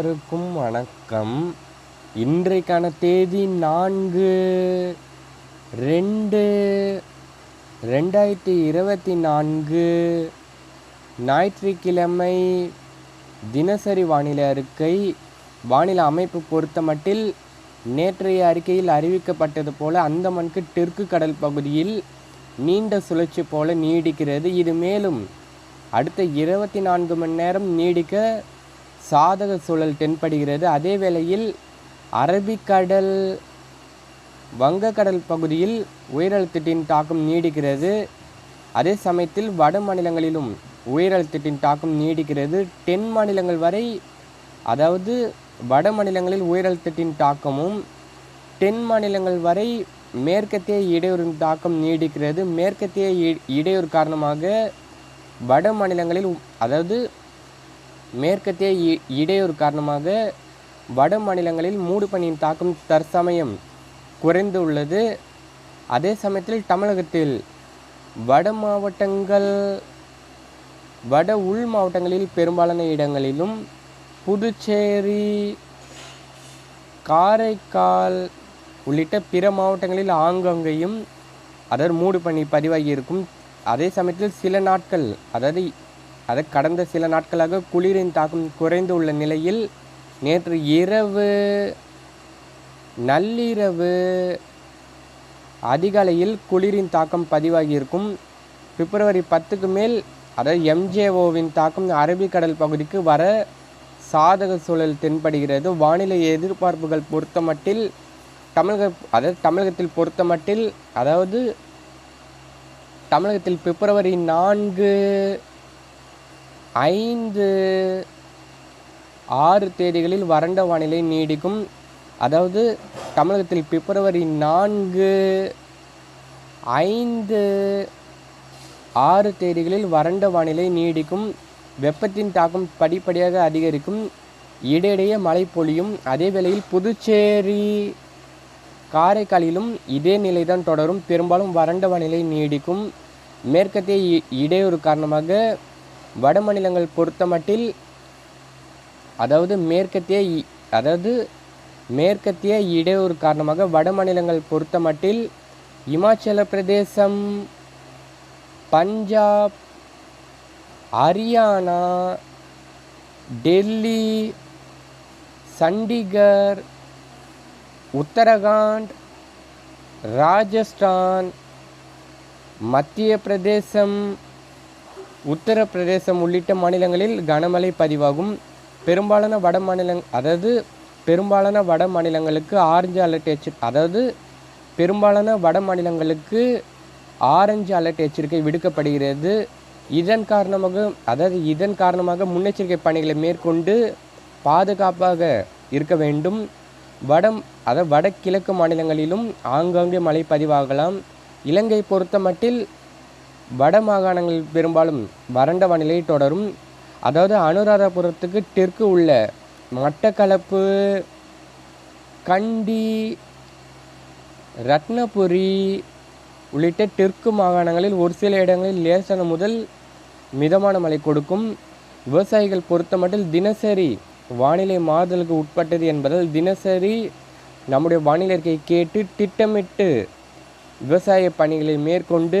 அனைவருக்கும் வணக்கம். இன்றைக்கான தேதி நான்கு ரெண்டு ரெண்டாயிரத்தி இருபத்தி நான்கு. ஞாயிற்றுக்கிழமை தினசரி வானிலை அறிக்கை. வானிலை அமைப்பு பொறுத்தமட்டில் நேற்றைய அறிக்கையில் அறிவிக்கப்பட்டது போல அந்தமனுக்கு தெற்கு கடல் பகுதியில் நீண்ட சுழற்சி போல நீடிக்கிறது. இது மேலும் அடுத்த இருபத்தி நான்கு மணி நேரம் நீடிக்க சாதக சூழல் தென்படுகிறது. அதே வேளையில் அரபிக்கடல் வங்கக்கடல் பகுதியில் உயரழுத்தத்தின் தாக்கம் நீடிக்கிறது. அதே சமயத்தில் வட மாநிலங்களிலும் உயரழுத்தத்தின் தாக்கம் நீடிக்கிறது. தென் மாநிலங்கள் வரை அதாவது வட மாநிலங்களில் உயரழுத்தத்தின் தாக்கமும் தென் மாநிலங்கள் வரை மேற்கத்திய இடையூறின் தாக்கம் நீடிக்கிறது. மேற்கத்திய இ- இடையூறு காரணமாக வட மாநிலங்களில் அதாவது மேற்கத்திய இ- இடையூறு காரணமாக வட மாநிலங்களில் மூடுபனியின் தாக்கம் தற்சமயம் குறைந்து உள்ளது அதே சமயத்தில் தமிழகத்தில் வட மாவட்டங்கள் வட உள் மாவட்டங்களில் பெரும்பாலான இடங்களிலும் புதுச்சேரி காரைக்கால் உள்ளிட்ட பிற மாவட்டங்களில் ஆங்காங்கேயும் அதாவது மூடுபனி பதிவாகி இருக்கும் அதே சமயத்தில் சில நாட்கள் அதாவது அதை கடந்த சில நாட்களாக குளிரின் தாக்கம் குறைந்து உள்ள நிலையில் நேற்று இரவு நள்ளிரவு அதிகாலையில் குளிரின் தாக்கம் பதிவாகி இருக்கும். பிப்ரவரி பத்துக்கு மேல் அதாவது எம்ஜேஓவின் தாக்கம் அரபிக்கடல் பகுதிக்கு வர சாதக சூழல் தென்படுகிறது. வானிலை எதிர்பார்ப்புகள் பொறுத்தமட்டில் தமிழக அதாவது தமிழகத்தில் பொறுத்தமட்டில் அதாவது தமிழகத்தில் பிப்ரவரி நான்கு ஐந்து ஆறு தேதிகளில் வறண்ட வானிலை நீடிக்கும். அதாவது தமிழகத்தில் பிப்ரவரி நான்கு ஐந்து ஆறு தேதிகளில் வறண்ட வானிலை நீடிக்கும். வெப்பத்தின் தாக்கம் படிப்படியாக அதிகரிக்கும். இடையிடையே மழை பொழியும். அதே வேளையில் புதுச்சேரி காரைக்காலிலும் இதே நிலை தான் தொடரும். பெரும்பாலும் வறண்ட வானிலை நீடிக்கும். மேற்கத்திய இ- இடையூறு காரணமாக வட மாநிலங்கள் பொறுத்தமட்டில் அதாவது மேற்கத்திய இ- அதாவது மேற்கத்திய இடையூறு காரணமாக வட மாநிலங்கள் பொறுத்தமட்டில் இமாச்சல பிரதேசம் பஞ்சாப் ஹரியானா டெல்லி சண்டிகர் உத்தரகாண்ட் ராஜஸ்தான் மத்திய பிரதேசம் உத்தரப்பிரதேசம் உள்ளிட்ட மாநிலங்களில் கனமழை பதிவாகும். பெரும்பாலான வட மாநிலங் அதாவது பெரும்பாலான வட மாநிலங்களுக்கு ஆரஞ்சு அலர்ட் எச்சரி அதாவது பெரும்பாலான வட மாநிலங்களுக்கு ஆரஞ்சு அலர்ட் எச்சரிக்கை விடுக்கப்படுகிறது. இதன் காரணமாக அதாவது இதன் காரணமாக முன்னெச்சரிக்கை பணிகளை மேற்கொண்டு பாதுகாப்பாக இருக்க வேண்டும். வடம் அதாவது வடகிழக்கு மாநிலங்களிலும் ஆங்காங்கே மழை பதிவாகலாம். இலங்கை பொறுத்தமட்டில் வட மாகாணங்களில் பெரும்பாலும் வறண்ட வானிலை தொடரும். அதாவது அனுராதபுரத்துக்கு தெற்கு உள்ள மட்டக்களப்பு கண்டி ரத்னபுரி உள்ளிட்ட தெற்கு மாகாணங்களில் ஒரு சில இடங்களில் லேசான முதல் மிதமான மழை கொடுக்கும். விவசாயிகள் பொறுத்தமட்டில் தினசரி வானிலை மாறுதலுக்கு உட்பட்டது என்பதால் தினசரி நம்முடைய வானிலை கேட்டு திட்டமிட்டு விவசாய பணிகளை மேற்கொண்டு